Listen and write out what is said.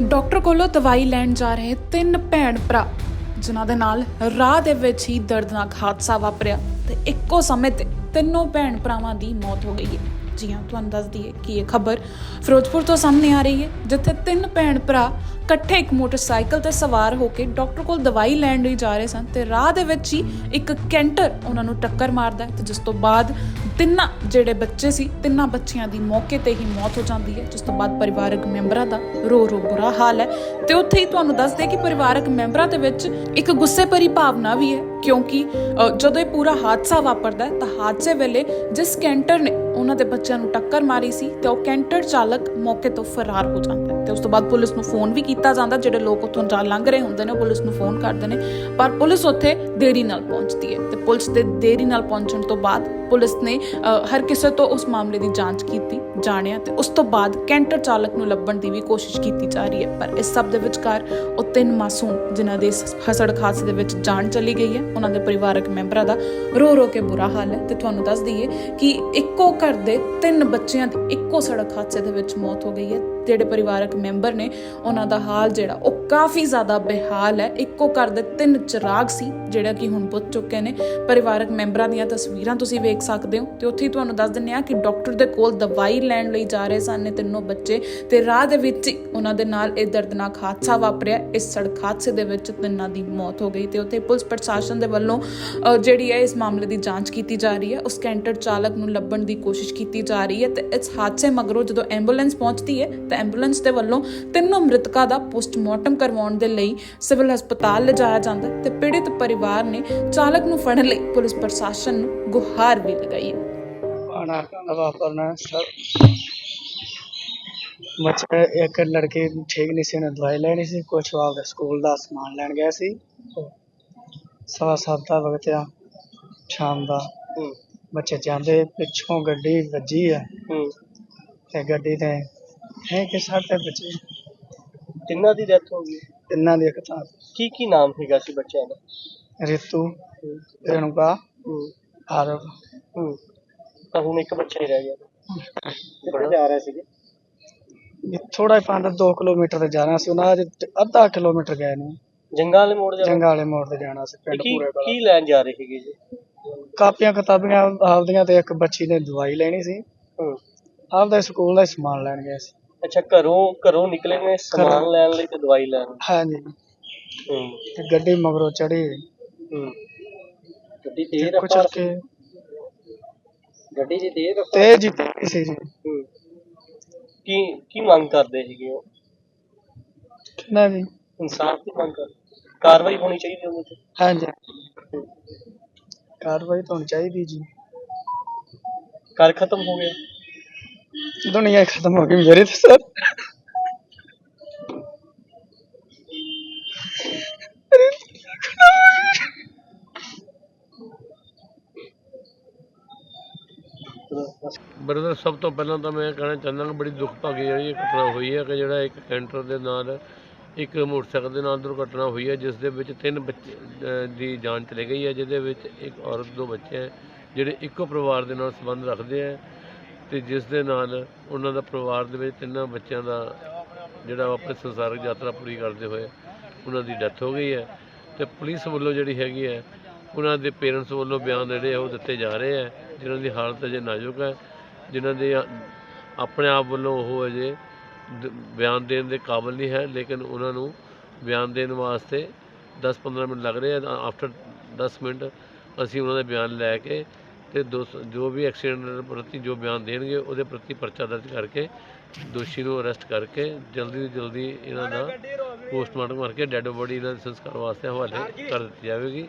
Doctor ਕੋਲੋਂ ਦਵਾਈ ਲੈਣ ਜਾ ਰਹੇ ਤਿੰਨ ਭੈਣ ਭਰਾ, ਜਿਨ੍ਹਾਂ ਦੇ ਨਾਲ ਰਾਹ ਦੇ ਵਿੱਚ ਹੀ ਦਰਦਨਾਕ ਹਾਦਸਾ ਵਾਪਰਿਆ ਤੇ ਇੱਕੋ ਸਮੇਂ ਤੇ ਤਿੰਨੋਂ ਭੈਣ ਭਰਾਵਾਂ ਦੀ ਮੌਤ ਹੋ ਗਈ ਹੈ। ਜੀ ਹਾਂ, ਤੁਹਾਨੂੰ ਦੱਸ ਦਈਏ ਕਿ ਇਹ ਖਬਰ ਫਿਰੋਜ਼ਪੁਰ ਤੋਂ ਸਾਹਮਣੇ ਆ ਰਹੀ ਹੈ, ਜਿੱਥੇ ਤਿੰਨ ਭੈਣ ਭਰਾ ਇਕੱਠੇ ਇੱਕ ਮੋਟਰਸਾਈਕਲ ਤੇ ਸਵਾਰ ਹੋ ਕੇ ਡਾਕਟਰ ਕੋਲ ਦਵਾਈ ਲੈਣ ਲਈ ਜਾ ਰਹੇ ਸਨ ਤੇ ਰਾਹ ਦੇ ਵਿੱਚ ਹੀ ਇੱਕ ਕੈਂਟਰ ਉਹਨਾਂ ਨੂੰ ਟੱਕਰ ਮਾਰਦਾ ਹੈ ਤੇ ਜਿਸ ਤੋਂ ਬਾਅਦ ਤਿੰਨਾਂ ਜਿਹੜੇ ਬੱਚੇ ਸੀ, ਤਿੰਨਾਂ ਬੱਚਿਆਂ ਦੀ ਮੌਕੇ ਤੇ ਹੀ ਮੌਤ ਹੋ ਜਾਂਦੀ ਹੈ, ਜਿਸ ਤੋਂ ਬਾਅਦ ਪਰਿਵਾਰਕ ਮੈਂਬਰਾਂ ਦਾ ਰੋ ਰੋ ਬੁਰਾ ਹਾਲ ਹੈ। ਤੇ ਉੱਥੇ ਹੀ ਤੁਹਾਨੂੰ ਦੱਸਦੇ ਕਿ ਪਰਿਵਾਰਕ ਮੈਂਬਰਾਂ ਦੇ ਵਿੱਚ ਇੱਕ ਗੁੱਸੇ ਭਰੀ ਭਾਵਨਾ ਵੀ ਹੈ, ਕਿਉਂਕਿ ਜਦੋਂ ਇਹ ਪੂਰਾ ਹਾਦਸਾ ਵਾਪਰਦਾ ਹੈ ਤਾਂ ਹਾਦਸੇ ਵੇਲੇ ਜਿਸ ਕੈਂਟਰ ਨੇ ਉਹਨਾਂ ਦੇ ਬੱਚਿਆਂ ਨੂੰ ਟੱਕਰ ਮਾਰੀ ਸੀ ਤੇ ਉਹ ਕੈਂਟਰ ਚਾਲਕ ਮੌਕੇ ਤੋਂ ਫਰਾਰ ਹੋ ਜਾਂਦਾ ਹੈ ਤੇ ਉਸ ਤੋਂ ਬਾਅਦ ਪੁਲਿਸ ਨੂੰ ਫੋਨ ਵੀ ਕੀਤਾ ਜਾਂਦਾ, ਜਿਹੜੇ ਲੋਕ ਉੱਥੋਂ ਜਾ ਲੰਘ ਰਹੇ ਹੁੰਦੇ ਨੇ, ਉਹ ਪੁਲਿਸ ਨੂੰ ਫੋਨ ਕਰਦੇ ਨੇ। ਪਰ ਪੁਲਿਸ ਉੱਥੇ ਦੇਰੀ ਨਾਲ ਪਹੁੰਚਦੀ ਹੈ ਤੇ ਪੁਲਿਸ ਦੇ ਦੇਰੀ ਨਾਲ ਪਹੁੰਚਣ ਤੋਂ ਬਾਅਦ ਪੁਲਿਸ ਨੇ ਹਰ ਕਿਸੇ ਤੋਂ ਉਸ ਮਾਮਲੇ ਦੀ ਜਾਂਚ ਕੀਤੀ। ਜਾਣਿਆ ਤੇ ਉਸ ਤੋਂ ਬਾਅਦ ਕੈਂਟਰ ਚਾਲਕ ਨੂੰ ਲੱਭਣ ਦੀ ਵੀ ਕੋਸ਼ਿਸ਼ ਕੀਤੀ ਜਾ ਰਹੀ ਹੈ। ਪਰ ਇਸ ਸਭ ਦੇ ਵਿਚਕਾਰ ਉਹ ਤਿੰਨ ਮਾਸੂਮ ਜਿਨ੍ਹਾਂ ਦੇ ਸੜਕ ਹਾਦਸੇ ਦੇ ਵਿੱਚ ਜਾਨ ਚਲੀ ਗਈ ਹੈ, ਉਹਨਾਂ ਦੇ ਪਰਿਵਾਰਕ ਮੈਂਬਰਾਂ ਦਾ ਰੋ ਰੋ ਕੇ ਬੁਰਾ ਹਾਲ ਹੈ ਤੇ ਤੁਹਾਨੂੰ ਦੱਸ ਦਈਏ ਕਿ ਇੱਕੋ ਘਰ ਦੇ ਤਿੰਨ ਬੱਚਿਆਂ ਦੀ ਇੱਕੋ ਸੜਕ ਹਾਦਸੇ ਦੇ ਵਿੱਚ ਮੌਤ ਹੋ ਗਈ ਹੈ। ਜਿਹੜੇ ਪਰਿਵਾਰਕ ਮੈਂਬਰ ਨੇ, ਉਹਨਾਂ ਦਾ ਹਾਲ ਜਿਹੜਾ, ਉਹ ਕਾਫੀ ਜ਼ਿਆਦਾ ਬੇਹਾਲ ਹੈ। ਇੱਕੋ ਘਰ ਦੇ ਤਿੰਨ ਚਿਰਾਗ ਸੀ, ਜਿਹੜਾ ਕਿ ਹੁਣ ਬੁੱਝ ਚੁੱਕੇ ਨੇ। ਪਰਿਵਾਰਕ ਮੈਂਬਰਾਂ ਦੀਆਂ ਤਸਵੀਰਾਂ ਤੁਸੀਂ ਵੇਖ ਸਕਦੇ ਹੋ, ਤੇ ਉੱਥੇ ਹੀ ਤੁਹਾਨੂੰ ਦੱਸ ਦਿੰਨੇ ਆ ਕਿ ਡਾਕਟਰ ਦੇ ਕੋਲ ਦਵਾਈ ਲੈਣ ਲਈ ਜਾ ਰਹੇ ਸਨ ਇਹ ਤਿੰਨੋਂ ਬੱਚੇ, ਤੇ ਰਾਹ ਦੇ ਵਿੱਚ ਹੀ ਉਹਨਾਂ ਦੇ ਨਾਲ ਇਹ ਦਰਦਨਾਕ ਹਾਦਸਾ ਵਾਪਰਿਆ। ਇਸ ਸੜਕ ਹਾਦਸੇ ਦੇ ਵਿੱਚ ਤਿੰਨਾਂ ਦੀ ਮੌਤ ਹੋ ਗਈ ਤੇ ਉੱਥੇ ਪੁਲਿਸ ਪ੍ਰਸ਼ਾਸਨ ਦੇ ਵੱਲੋਂ ਜਿਹੜੀ ਹੈ ਇਸ ਮਾਮਲੇ ਦੀ ਜਾਂਚ ਕੀਤੀ ਜਾ ਰਹੀ ਹੈ। ਉਸ ਕੈਂਟਰ ਚਾਲਕ ਨੂੰ ਲੱਭਣ ਦੀ ਕੋਸ਼ਿਸ਼ ਕੀਤੀ ਜਾ ਰਹੀ ਹੈ ਤੇ ਇਸ ਹਾਦਸੇ ਮਗਰੋਂ ਜਦੋਂ ਐਂਬੂਲੈਂਸ ਪਹੁੰਚਦੀ ਹੈ, ਤਾਂ ਐਂਬੂਲੈਂਸ ਦੇ ਵੱਲੋਂ ਤਿੰਨੋਂ ਮ੍ਰਿਤਕਾਂ ਦਾ ਪੋਸਟਮਾਰਟਮ ਕਰਵਾਉਣ ਦੇ ਲਈ ਸਿਵਲ ਹਸਪਤਾਲ ਲਿਜਾਇਆ ਜਾਂਦਾ ਹੈ ਤੇ ਪੀੜਿਤ ਪਰਿਵਾਰ ਨੇ ਚਾਲਕ ਨੂੰ ਫੜਨ ਲਈ ਪੁਲਿਸ ਪ੍ਰਸ਼ਾਸਨ ਨੂੰ ਗੁਹਾਰ ਵੀ ਲਗਾਈ ਹੈ खाना खाना वापरना सब ਬੱਚੇ ਇੱਕ ਲੜਕੀ ਠੀਕ ਨਹੀਂ ਸੀ ਉਹਨੇ ਦਵਾਈ ਲੈਣੀ ਸੀ ਕੁਛ ਉਹ ਆਪਦਾ ਸਕੂਲ ਦਾ ਸਮਾਨ ਲੈਣ ਗਿਆ ਸੀ ਸਵਾ ਸੱਤ ਦਾ ਵਕਤ ਆ ਸ਼ਾਮ ਦਾ ਬੱਚੇ ਜਾਂਦੇ ਪਿੱਛੋਂ ਗੱਡੀ ਵੱਜੀ ਆ ਤੇ ਗੱਡੀ ਤੇ ਹੈ ਕਿ ਸਾਡੇ ਬੱਚੇ ਤਿੰਨਾਂ ਦੀ ਡੈਥ ਹੋ ਗਈ। ਤਿੰਨਾਂ ਦੀ ਇੱਕ ਤਾਂ। ਕੀ ਕੀ ਨਾਮ ਹੈਗਾ ਸੀ ਬੱਚਿਆਂ ਦਾ? ਰਿਤੂ ਰੇਣੂਕਾ ਹੂੰ। ਆਰਵ। ਹੂੰ। ਤਾਂ ਹੁਣ ਇੱਕ ਬੱਚਾ ਹੀ ਰਹਿ ਗਿਆ। ਕਿੱਥੇ ਜਾ ਰਹੇ ਸੀਗੇ? ਥੋੜਾ ਪੰਜ 2 ਕਿਲੋਮੀਟਰ ਤੇ ਜਾਣਾ ਸੀ ਉਹਨਾਂ ਅੱਜ ਅੱਧਾ ਕਿਲੋਮੀਟਰ ਗਏ ਨੇ। ਜੰਗਾਂ ਵਾਲੇ ਮੋੜ ਜਾ ਰਹੇ ਜੰਗਾਲੇ ਮੋੜ ਤੇ ਜਾਣਾ ਸੀ ਪਿੰਡ ਕੀ ਪੂਰੇ ਕੀ ਲੈਣ ਜਾ ਰਹੇ ਸੀਗੇ ਜੀ? ਕਾਪੀਆਂ ਕਿਤਾਬੀਆਂ ਆਪਦੀਆਂ ਤੇ ਇੱਕ ਬੱਚੀ ਨੇ ਦਵਾਈ ਲੈਣੀ ਸੀ। ਹੂੰ। ਆਪਦਾ ਸਕੂਲ ਦਾ ਹੀ ਸਮਾਨ ਲੈਣ ਗਿਆ ਸੀ। ਅੱਛਾ ਘਰੋਂ ਘਰੋਂ ਨਿਕਲੇ ਨੇ ਸਮਾਨ। ਲੈਣ ਲਈ ਤੇ ਦਵਾਈ ਲੈਣ ਹਾਂਜੀ। ਹੂੰ। ਤੇ ਗੱਡੀ ਮਗਰੋਂ ਚੜੀ ਹੂੰ। ਗੱਡੀ ਤੇ ਕੁਚਲ ਕੇ ਗੱਡੀ ਦੀ ਤੇਜ਼ ਤੇਜ਼ ਹੀ ਪਈ ਸੀ ਜੀ। ਹੂੰ। ਕੀ ਕੀ ਮੰਗ ਕਰਦੇ ਸੀਗੇ ਉਹ? ਕਿੰਨਾ ਵੀ ਇਨਸਾਫ ਦੀ ਮੰਗ ਕਰ ਕਾਰਵਾਈ ਹੋਣੀ ਚਾਹੀਦੀ ਉਹਦੇ ਤੇ? ਹਾਂਜੀ। ਕਾਰਵਾਈ ਤਾਂ ਹੋਣੀ ਚਾਹੀਦੀ ਜੀ। ਕਰ ਖਤਮ ਹੋ ਗਿਆ? ਦੁਨੀਆ ਹੀ ਖਤਮ ਹੋ ਗਈ ਮੇਰੇ ਤੇ ਬਰਦਰ, ਸਭ ਤੋਂ ਪਹਿਲਾਂ ਤਾਂ ਮੈਂ ਕਹਿਣਾ ਚਾਹੁੰਦਾ ਕਿ ਬੜੀ ਦੁੱਖ ਭਾਗੀ ਜਿਹੜੀ ਇਹ ਘਟਨਾ ਹੋਈ ਹੈ ਕਿ ਜਿਹੜਾ ਇੱਕ ਕੈਂਟਰ ਦੇ ਨਾਲ ਇੱਕ ਮੋਟਰਸਾਈਕਲ ਦੇ ਨਾਲ ਦੁਰਘਟਨਾ ਹੋਈ ਹੈ, ਜਿਸ ਦੇ ਵਿੱਚ ਤਿੰਨ ਬੱਚੇ ਦੀ ਜਾਨ ਚਲੀ ਗਈ ਹੈ, ਜਿਹਦੇ ਵਿੱਚ ਇੱਕ ਔਰਤ, ਦੋ ਬੱਚੇ ਹੈ, ਜਿਹੜੇ ਇੱਕੋ ਪਰਿਵਾਰ ਦੇ ਨਾਲ ਸੰਬੰਧ ਰੱਖਦੇ ਹੈ। ਤੇ ਜਿਸ ਦੇ ਨਾਲ ਉਹਨਾਂ ਦਾ ਪਰਿਵਾਰ ਦੇ ਵਿੱਚ ਤਿੰਨਾਂ ਬੱਚਿਆਂ ਦਾ ਜਿਹੜਾ ਉਹ ਆਪਣੀ ਸੰਸਾਰਿਕ ਯਾਤਰਾ ਪੂਰੀ ਕਰਦੇ ਹੋਏ ਉਹਨਾਂ ਦੀ ਡੈਥ ਹੋ ਗਈ ਹੈ। ਤੇ ਪੁਲਿਸ ਵੱਲੋਂ ਜਿਹੜੀ ਹੈਗੀ ਹੈ, ਉਹਨਾਂ ਦੇ ਪੇਰੈਂਟਸ ਵੱਲੋਂ ਬਿਆਨ ਜਿਹੜੇ ਉਹ ਦਿੱਤੇ ਜਾ ਰਹੇ ਹੈ, ਜਿਨ੍ਹਾਂ ਦੀ ਹਾਲਤ ਅਜੇ ਨਾਜ਼ੁਕ ਹੈ, ਜਿਨ੍ਹਾਂ ਦੇ ਆਪਣੇ ਆਪ ਵੱਲੋਂ ਉਹ ਅਜੇ ਬਿਆਨ ਦੇਣ ਦੇ ਕਾਬਿਲ ਨਹੀਂ ਹੈ, ਲੇਕਿਨ ਉਹਨਾਂ ਨੂੰ ਬਿਆਨ ਦੇਣ ਵਾਸਤੇ 10-15 ਮਿੰਟ ਲੱਗ ਰਹੇ ਆ ਆਫਟਰ 10 ਮਿੰਟ ਅਸੀਂ ਉਹਨਾਂ ਦਾ ਬਿਆਨ ਲੈ ਕੇ ਤੇ ਜੋ ਵੀ ਐਕਸੀਡੈਂਟ ਪ੍ਰਤੀ ਜੋ ਬਿਆਨ ਦੇਣਗੇ ਉਹਦੇ ਪ੍ਰਤੀ ਪਰਚਾ ਦਰਜ ਕਰਕੇ ਦੋਸ਼ੀ ਨੂੰ ਅਰੈਸਟ ਕਰਕੇ ਜਲਦੀ ਤੋਂ ਜਲਦੀ ਇਹਨਾਂ ਦਾ ਪੋਸਟਮਾਰਟਮ ਕਰਕੇ ਡੈੱਡ ਬੋਡੀ ਦੇ ਸੰਸਕਾਰ ਵਾਸਤੇ ਹਵਾਲੇ ਕਰ ਦਿੱਤੀ ਜਾਵੇਗੀ।